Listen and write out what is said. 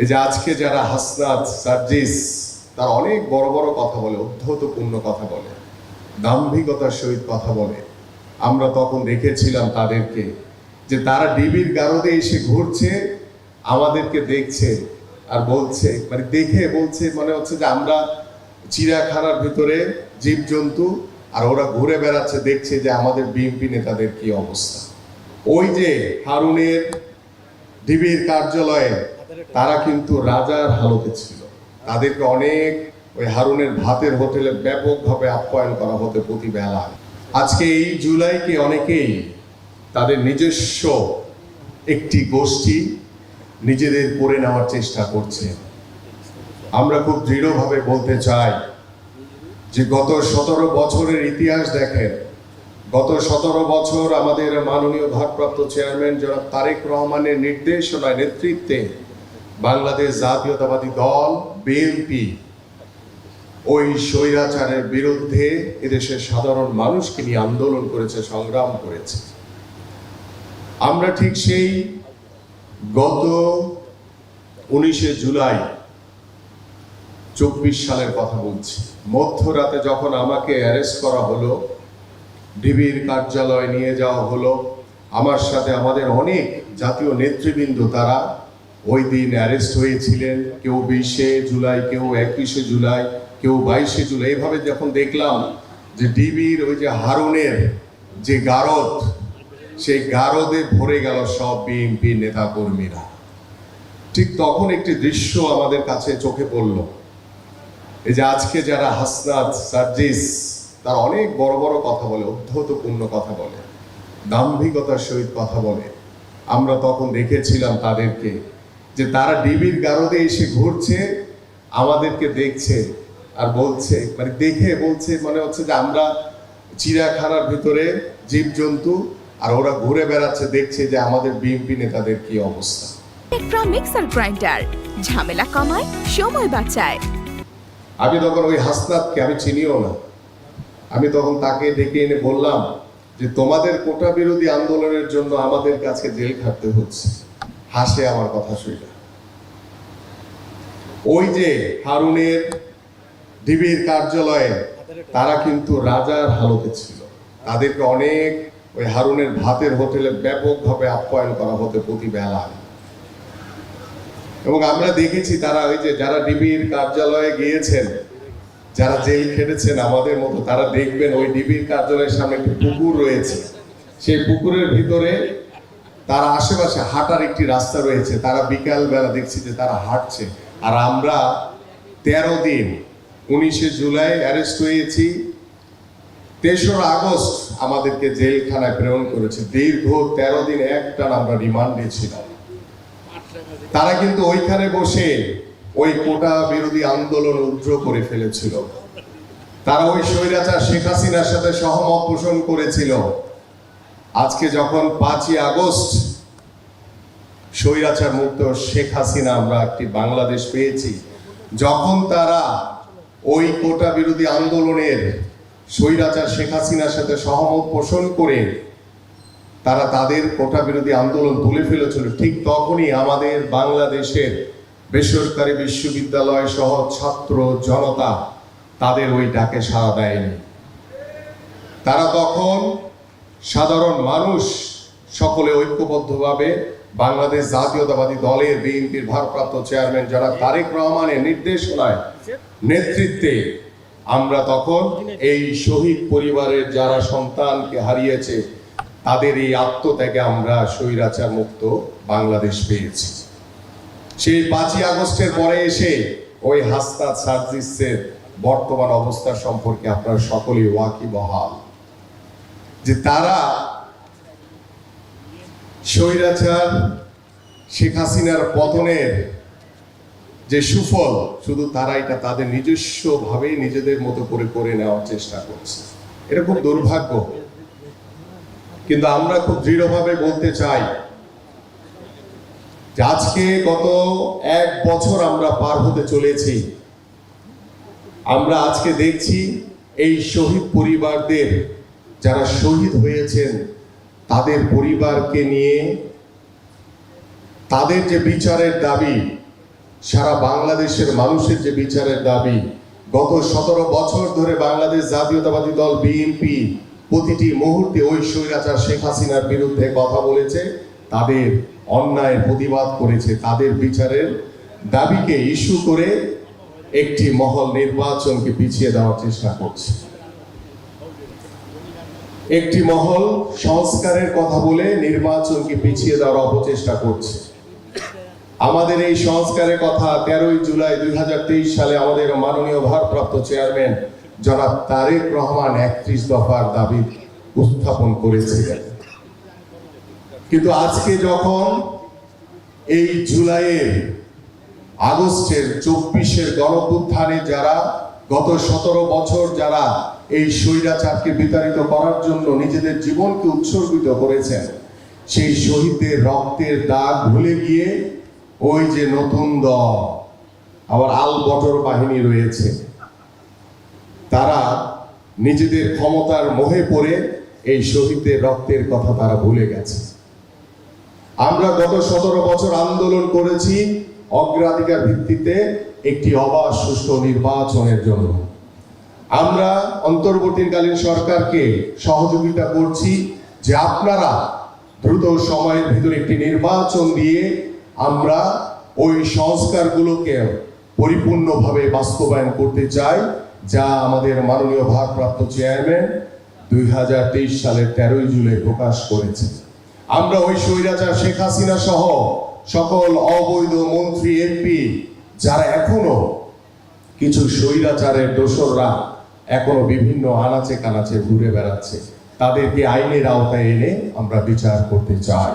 এই যে আজকে যারা হাসনাত সার্জিস, তারা অনেক বড় বড় কথা বলে, অধ্যতপূর্ণ কথা বলে, দাম্ভিকতার সহিত কথা বলে। আমরা তখন দেখেছিলাম তাদেরকে যে তারা ডিবির গারদে এসে ঘুরছে, আমাদেরকে দেখছে আর বলছে মানে দেখে বলছে মনে হচ্ছে যে আমরা চিড়িয়াখানার ভিতরে জীবজন্তু আর ওরা ঘুরে বেড়াচ্ছে, দেখছে যে আমাদের বিএনপি নেতাদের কি অবস্থা। ওই যে হারুনের ডিবির কার্যালয়ে তারা কিন্তু রাজার হালতে ছিল। তাদেরকে অনেক ওই হারুনের ভাতের হোটেলে ব্যাপকভাবে আপ্যায়ন করা হতে প্রতি বেলা। আজকে এই জুলাইকে অনেকেই তাদের নিজস্ব একটি গোষ্ঠী নিজেদের করে নেওয়ার চেষ্টা করছে। আমরা খুব দৃঢ়ভাবে বলতে চাই যে গত সতেরো বছরের ইতিহাস দেখেন। গত সতেরো বছর আমাদের মাননীয় ভারপ্রাপ্ত চেয়ারম্যান জনাব তারেক রহমানের নির্দেশনায়, নেতৃত্বে বাংলাদেশ জাতীয়তাবাদী দল বিএনপি ওই স্বৈরাচারের বিরুদ্ধে এদেশের সাধারণ মানুষকে নিয়ে আন্দোলন করেছে, সংগ্রাম করেছে। আমরা ঠিক সেই গত উনিশে জুলাই চব্বিশ সালের কথা বলছি। মধ্যরাতে যখন আমাকে অ্যারেস্ট করা হলো, ডিবির কার্যালয়ে নিয়ে যাওয়া হলো, আমার সাথে আমাদের অনেক জাতীয় নেতৃবৃন্দ তারা ওই দিন অ্যারেস্ট হয়েছিলেন, কেউ বিশে জুলাই, কেউ একুশে জুলাই, কেউ বাইশে জুলাই। এভাবে যখন দেখলাম যে ডিবির ওই যে হারুনের যে গারদ, সেই গারদে ভরে গেল সব বিএনপি নেতা কর্মীরা ঠিক তখন একটি দৃশ্য আমাদের কাছে চোখে পড়ল। এই যে আজকে যারা হাসনাত, সার্জিস, তারা অনেক বড় বড় কথা বলে, অধ্যতপূর্ণ কথা বলে, দাম্ভিকতার সহিত কথা বলে। আমরা তখন দেখেছিলাম তাদেরকে যে তারা ডিবির গারদে এসে ঘুরছে আমাদেরকে দেখছে আর বলছে মানে দেখে বলছে মনে হচ্ছে যে আমরা চিড়িয়াখানার ভিতরে জীবজন্তু আর ওরা ঘুরে বেড়াচ্ছে দেখছে যে আমাদের বিএনপি নেতাদের কি অবস্থা। মিক্সার গ্রাইন্ডার ঝামেলা কমায় সময় বাঁচায়। আমি তখন ওই হাসনাতকে আমি চিনিও না। আমি তখন তাকে ডেকে এনে বললাম যে তোমাদের কোটা বিরোধী আন্দোলনের জন্য আমাদের কাছে জেল খাটতে হচ্ছে। হাসে আমার কথা শুনে। ওই যে হারুনের ডিবির কার্যালয়ে, তারা কিন্তু রাজার হালতে ছিল। তাদেরকে অনেক ওই হারুনের ভাতের হোটেলে ব্যাপকভাবে আপ্যায়ন করা হতে প্রতি বেলা এবং আমরা দেখেছি তারা ওই যে যারা ডিবির কার্যালয়ে গিয়েছেন, যারা জেল খেটেছেন আমাদের মতো, তারা দেখবেন ওই ডিবির কার্যালয়ের সামনে একটি পুকুর রয়েছে। সেই পুকুরের ভিতরে তার আশেপাশে হাঁটার একটি রাস্তা রয়েছে। তারা বিকাল বেলা দেখছি যে তারা হাঁটছে। আর আমরা তেরো দিন, উনিশে জুলাই অ্যারেস্ট হয়েছি। তেসরা আগস্ট আমাদেরকে জেলখানায় প্রেরণ করেছে। দীর্ঘ তেরো দিন একটান আমরা রিমান্ডে ছিলাম। তারা কিন্তু ওইখানে বসে ওই কোটা বিরোধী আন্দোলন উগ্র করে ফেলেছিল। তারা ওই স্বৈরাচার শেখ হাসিনার সাথে সহমত পোষণ করেছিল। আজকে যখন পাঁচই আগস্ট স্বৈরাচার মুক্ত শেখ হাসিনা আমরা একটি বাংলাদেশ পেয়েছি, যখন তারা ওই কোটা বিরোধী আন্দোলনের স্বৈরাচার শেখ হাসিনার সাথে সহমত পোষণ করে তারা তাদের কোটা বিরোধী আন্দোলন তুলে ফেলেছিল, ঠিক তখনই আমাদের বাংলাদেশের বেসরকারি বিশ্ববিদ্যালয় সহ ছাত্র জনতা তাদের ওই ডাকে সাড়া দেয়নি। তারা তখন সাধারণ মানুষ সকলে ঐক্যবদ্ধভাবে বাংলাদেশ জাতীয়তাবাদী দলের বিএনপির ভারপ্রাপ্ত চেয়ারম্যান যারা তারেক রহমানের নির্দেশনায় নেতৃত্বে আমরা তখন এই শহীদ পরিবারের যারা সন্তানকে হারিয়েছে, তাদের এই আত্মত্যাগে আমরা স্বৈরাচার মুক্ত বাংলাদেশ পেয়েছি। সেই পাঁচই আগস্টের পরে এসে ওই হাসনাত সার্জিসের বর্তমান অবস্থা সম্পর্কে আপনারা সকলেই ওয়াকি বহাল যে তারা স্বৈরাচার, শেখ হাসিনার পতনের যে সুফল, শুধু তারা এটা তাদের নিজস্ব ভাবে নিজেদের মতো করে করে নেওয়ার চেষ্টা করছে। এটা খুব দুর্ভাগ্য। কিন্তু আমরা খুব দৃঢ়ভাবে বলতে চাই যে আজকে গত এক বছর আমরা পার হতে চলেছি। আমরা আজকে দেখছি এই শহীদ পরিবারদের যারা শহীদ হয়েছেন, তাদের পরিবারকে নিয়ে তাদের যে বিচারের দাবি, সারা বাংলাদেশের মানুষের যে বিচারের দাবি, গত সতেরো বছর ধরে বাংলাদেশ জাতীয়তাবাদী দল বিএনপি প্রতিটি মুহূর্তে ওই স্বৈরাচার শেখ হাসিনার বিরুদ্ধে কথা বলেছে, তাদের অন্যায়ের প্রতিবাদ করেছে, তাদের বিচারের দাবিকে ইস্যু করে একটি মহল নির্বাচনকে পিছিয়ে দেওয়ার চেষ্টা করছে। একটি মহল সংস্কারের কথা বলে নির্বাচনকে পিছিয়ে দেওয়ার অপচেষ্টা করছে। আমাদের এই সংস্কারের কথা তেরোই জুলাই দুই হাজার তেইশ সালে আমাদের মাননীয় ভারপ্রাপ্ত চেয়ারম্যান জনাব তারেক রহমান একত্রিশ দফার দাবি উত্থাপন করেছিলেন। কিন্তু আজকে যখন এই জুলাইয়ের আগস্টের চব্বিশের গণপুত্থানে যারা গত সতেরো বছর যারা এই স্বৈরাচারকে বিতাড়িত করার জন্য নিজেদের জীবনকে উৎসর্গিত করেছেন। সেই শহীদদের রক্তের দাগ ভুলে গিয়ে ওই যে নতুন দল, আবার আল বটর বাহিনী রয়েছে। তারা নিজেদের ক্ষমতার মোহে পড়ে এই শহীদদের রক্তের কথা তারা ভুলে গেছে। আমরা গত সতেরো বছর আন্দোলন করেছি অগ্রাধিকার ভিত্তিতে একটি অবাধ সুষ্ঠু নির্বাচনের জন্য। আমরা অন্তর্বর্তীকালীন সরকারকে সহযোগিতা করছি যে আপনারা দ্রুত সময়ের ভিতরে একটি নির্বাচন দিয়ে আমরা ওই সংস্কারগুলোকে পরিপূর্ণভাবে বাস্তবায়ন করতে চাই, যা আমাদের মাননীয় ভারপ্রাপ্ত চেয়ারম্যান দুই হাজার তেইশ সালের তেরোই জুলাই প্রকাশ করেছে। আমরা ওই স্বৈরাচার শেখ হাসিনা সহ সকল অবৈধ মন্ত্রী, এমপি, যারা এখনও কিছু স্বৈরাচারের দোসররা এখনও বিভিন্ন আনাচে কানাচে ঘুরে বেড়াচ্ছে। তাদেরকে আইনের আওতায় এনে আমরা বিচার করতে চাই।